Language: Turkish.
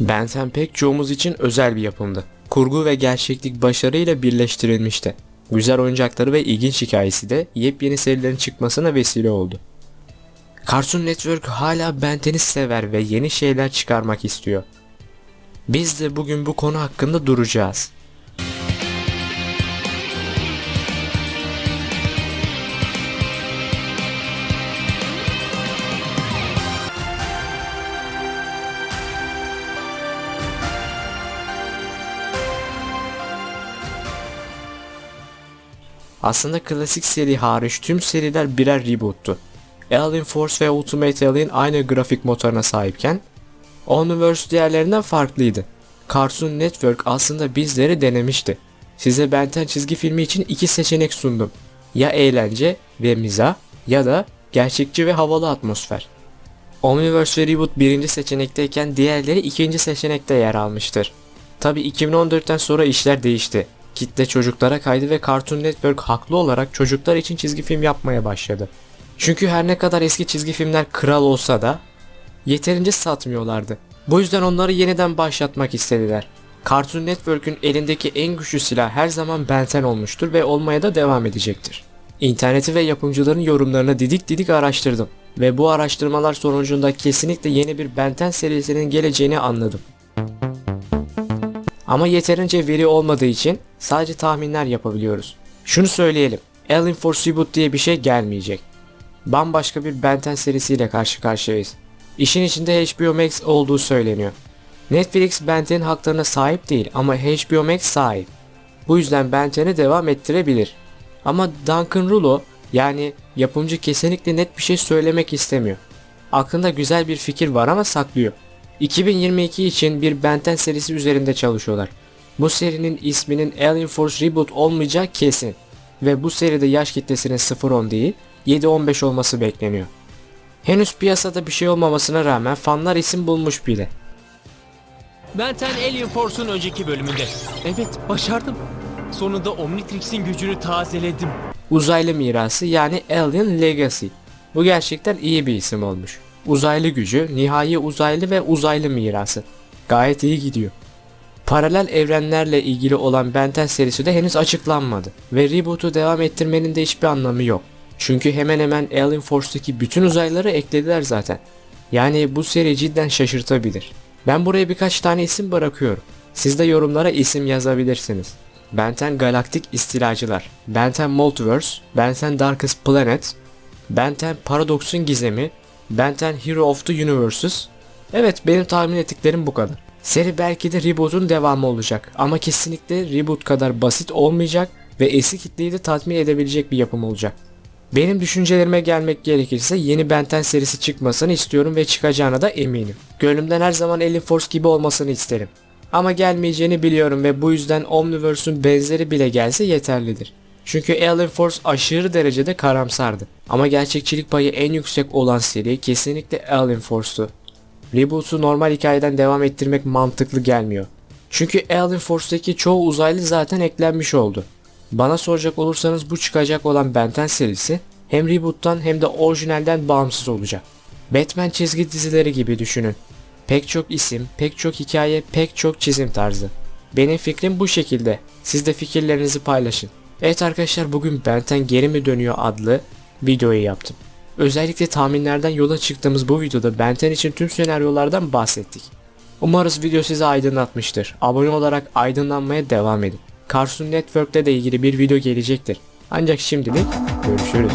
Ben 10 pek çoğumuz için özel bir yapımdı. Kurgu ve gerçeklik başarıyla birleştirilmişti. Güzel oyuncakları ve ilginç hikayesi de yepyeni serilerin çıkmasına vesile oldu. Cartoon Network hala Ben 10'i sever ve yeni şeyler çıkarmak istiyor. Biz de bugün bu konu hakkında duracağız. Aslında klasik seri hariç tüm seriler birer reboot'tu. Alien Force ve Ultimate Alien aynı grafik motoruna sahipken Omniverse diğerlerinden farklıydı. Cartoon Network aslında bizleri denemişti. Size Benten çizgi filmi için iki seçenek sundum. Ya eğlence ve mizah ya da gerçekçi ve havalı atmosfer. Omniverse ve Reboot birinci seçenekteyken diğerleri ikinci seçenekte yer almıştır. Tabi 2014'ten sonra işler değişti. Kitle çocuklara kaydı ve Cartoon Network haklı olarak çocuklar için çizgi film yapmaya başladı. Çünkü her ne kadar eski çizgi filmler kral olsa da yeterince satmıyorlardı. Bu yüzden onları yeniden başlatmak istediler. Cartoon Network'ün elindeki en güçlü silah her zaman Benten olmuştur ve olmaya da devam edecektir. İnterneti ve yapımcıların yorumlarını didik didik araştırdım ve bu araştırmalar sonucunda kesinlikle yeni bir Benten serisinin geleceğini anladım. Ama yeterince veri olmadığı için sadece tahminler yapabiliyoruz. Şunu söyleyelim. Alien Force Reboot diye bir şey gelmeyecek. Bambaşka bir Benten serisiyle karşı karşıyayız. İşin içinde HBO Max olduğu söyleniyor. Netflix Benten'in haklarına sahip değil ama HBO Max sahip. Bu yüzden Benten'i devam ettirebilir. Ama Duncan Rulo yani yapımcı kesinlikle net bir şey söylemek istemiyor. Aklında güzel bir fikir var ama saklıyor. 2022 için bir Benten serisi üzerinde çalışıyorlar. Bu serinin isminin Alien Force Reboot olmayacağı kesin. Ve bu seride yaş kitlesinin 0-10 değil 7-15 olması bekleniyor. Henüz piyasada bir şey olmamasına rağmen fanlar isim bulmuş bile. Benten Alien Force'un önceki bölümünde. Evet, başardım. Sonunda Omnitrix'in gücünü tazeledim. Uzaylı mirası yani Alien Legacy. Bu gerçekten iyi bir isim olmuş. Uzaylı gücü, nihai uzaylı ve uzaylı mirası. Gayet iyi gidiyor. Paralel evrenlerle ilgili olan Benten serisi de henüz açıklanmadı ve reboot'u devam ettirmenin de hiçbir anlamı yok. Çünkü hemen hemen Alien Force'daki bütün uzaylıları eklediler zaten. Yani bu seri cidden şaşırtabilir. Ben buraya birkaç tane isim bırakıyorum. Siz de yorumlara isim yazabilirsiniz. Benten Galaktik İstilacılar, Benten Multiverse, Benten Darkest Planet, Benten Paradox'un Gizemi, Benten Hero of the Universes. Evet benim tahmin ettiklerim bu kadar. Seri belki de reboot'un devamı olacak ama kesinlikle reboot kadar basit olmayacak ve eski kitleyi de tatmin edebilecek bir yapım olacak. Benim düşüncelerime gelmek gerekirse yeni Benten serisi çıkmasını istiyorum ve çıkacağına da eminim. Gönlümden her zaman Alien Force gibi olmasını isterim. Ama gelmeyeceğini biliyorum ve bu yüzden Omniverse'ün benzeri bile gelse yeterlidir. Çünkü Alien Force aşırı derecede karamsardı. Ama gerçekçilik payı en yüksek olan seri kesinlikle Alien Force'tu. Reboot'u normal hikayeden devam ettirmek mantıklı gelmiyor. Çünkü Alien Force'daki çoğu uzaylı zaten eklenmiş oldu. Bana soracak olursanız bu çıkacak olan Benten serisi hem reboot'tan hem de orijinalden bağımsız olacak. Batman çizgi dizileri gibi düşünün. Pek çok isim, pek çok hikaye, pek çok çizim tarzı. Benim fikrim bu şekilde. Siz de fikirlerinizi paylaşın. Evet arkadaşlar bugün Benten geri mi dönüyor adlı videoyu yaptım. Özellikle tahminlerden yola çıktığımız bu videoda Benten için tüm senaryolardan bahsettik. Umarız video sizi aydınlatmıştır. Abone olarak aydınlanmaya devam edin. Cartoon Network'te de ilgili bir video gelecektir. Ancak şimdilik görüşürüz.